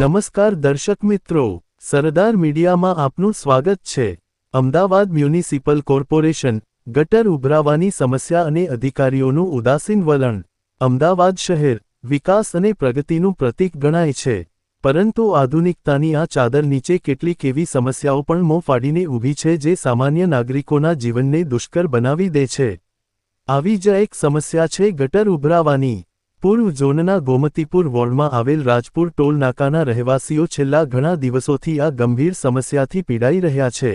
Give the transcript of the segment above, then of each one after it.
નમસ્કાર દર્શક મિત્રો. સરદાર મીડિયામાં આપનું સ્વાગત છે. અમદાવાદ મ્યુનિસિપલ કોર્પોરેશન, ગટર ઉભરાવાની સમસ્યા અને અધિકારીઓનું ઉદાસીન વલણ. અમદાવાદ શહેર, વિકાસ અને પ્રગતિનું પ્રતીક ગણાય છે. પરંતુ આધુનિકતાની આ ચાદર નીચે કેટલીક એવી સમસ્યાઓ પણ મોં ફાડીને ઊભી છે જે સામાન્ય નાગરિકોના જીવનને દુષ્કર બનાવી દે છે. આવી જ એક સમસ્યા છે ગટર ઉભરાવાની. પૂર્વ ઝોનના ગોમતીપુર વોર્ડમાં આવેલ રાજપુર ટોલ નાકાના રહેવાસીઓ છેલ્લા ઘણા દિવસોથી આ ગંભીર સમસ્યાથી પીડાઈ રહ્યા છે.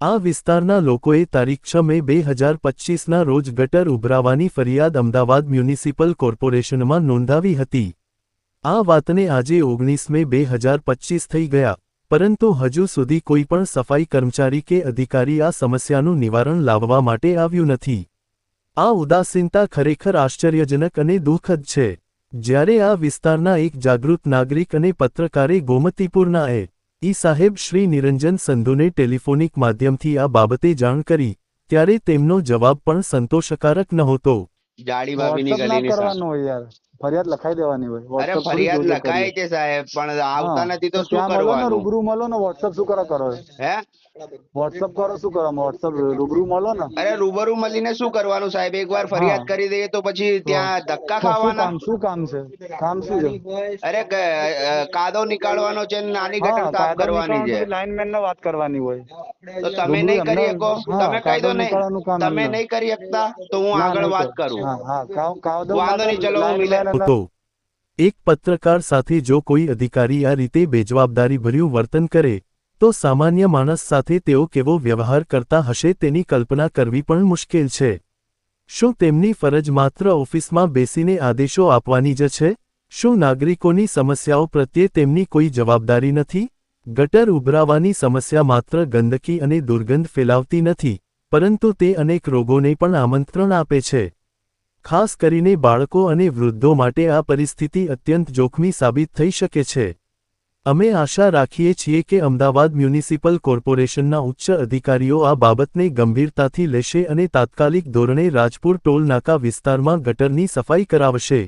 આ વિસ્તારના લોકોએ તારીખ છ મે બે હજાર પચ્ચીસના રોજ ગટર ઉભરાવાની ફરિયાદ અમદાવાદ મ્યુનિસિપલ કોર્પોરેશનમાં નોંધાવી હતી. આ વાતને આજે ઓગણીસ મે બે હજાર પચ્ચીસ થઈ ગયા, પરંતુ હજુ સુધી કોઈ પણ સફાઈ કર્મચારી કે અધિકારી આ સમસ્યાનું નિવારણ લાવવા માટે આવ્યું નથી. આ ઉદાસીનતા ખરેખર આશ્ચર્યજનક અને દુઃખદ છે. જ્યારે આ વિસ્તારના એક જાગૃત નાગરિક અને પત્રકારે ગોમતીપુરના એ. ઈ. સાહેબ શ્રી નિરંજન સંધુને ટેલિફોનિક માધ્યમથી આ બાબતે જાણ કરી ત્યારે તેમનો જવાબ પણ સંતોષકારક નહોતો. જાડી ભાભીની WhatsApp ના ગલીની ફરિયાદ લખાઈ દેવાની હોય. અરે ફરિયાદ લખાય છે સાહેબ પણ આવતા નથી તો શું કરવાનું? રૂબરૂ મળો ને WhatsApp શું કરો કરો? હે? WhatsApp કરો શું કરો? WhatsApp રૂબરૂ મળો ને. અરે રૂબરૂ મળીને શું કરવાનું સાહેબ? એકવાર ફરિયાદ કરી દઈએ તો પછી ત્યાં ધક્કા ખાવાના? શું કામ છે? કામ શું છે? અરે કાદો નીકાળવાનો છે ને નાની ગટર સાફ કરવાની છે. લાઇનમેન ને વાત કરવાની હોય. તો તમે નહીં કરી શકો? તમે કહી દો નહીં તમે નહીં કરી શકતા તો હું આગળ વાત કરું. હા હા કાવ- કાવદવ વાંધો નહીં, ચલો હું લાઈન મિલે- મેન હતો એક પત્રકાર સાથે જો કોઈ અધિકારી આ રીતે બેજવાબદારીભર્યું વર્તન કરે, તો સામાન્ય માણસ સાથે તેઓ કેવો વ્યવહાર કરતા હશે તેની કલ્પના કરવી પણ મુશ્કેલ છે. શું તેમની ફરજ માત્ર ઓફિસમાં બેસીને આદેશો આપવાની જ છે? શું નાગરિકોની સમસ્યાઓ પ્રત્યે તેમની કોઈ જવાબદારી નથી? ગટર ઉભરાવાની સમસ્યા માત્ર ગંદકી અને દુર્ગંધ ફેલાવતી નથી, પરંતુ તે અનેક રોગોને પણ આમંત્રણ આપે છે. ખાસ કરીને બાળકો અને વૃદ્ધો માટે આ પરિસ્થિતિ અત્યંત જોખમી સાબિત થઈ શકે છે. અમે આશા રાખીએ છીએ કે અમદાવાદ મ્યુનિસિપલ કોર્પોરેશનના ઉચ્ચ અધિકારીઓ આ બાબતને ગંભીરતાથી લેશે અને તાત્કાલિક ધોરણે રાજપુર ટોલનાકા વિસ્તારમાં ગટરની સફાઈ કરાવશે.